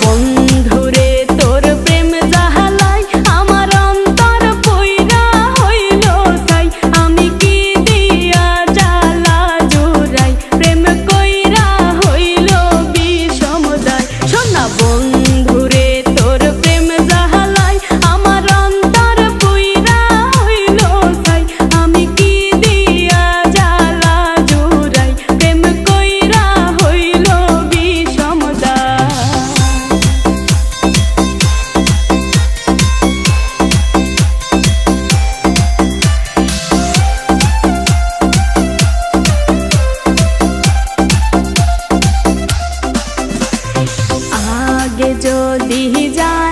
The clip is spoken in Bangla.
বন্ধু die.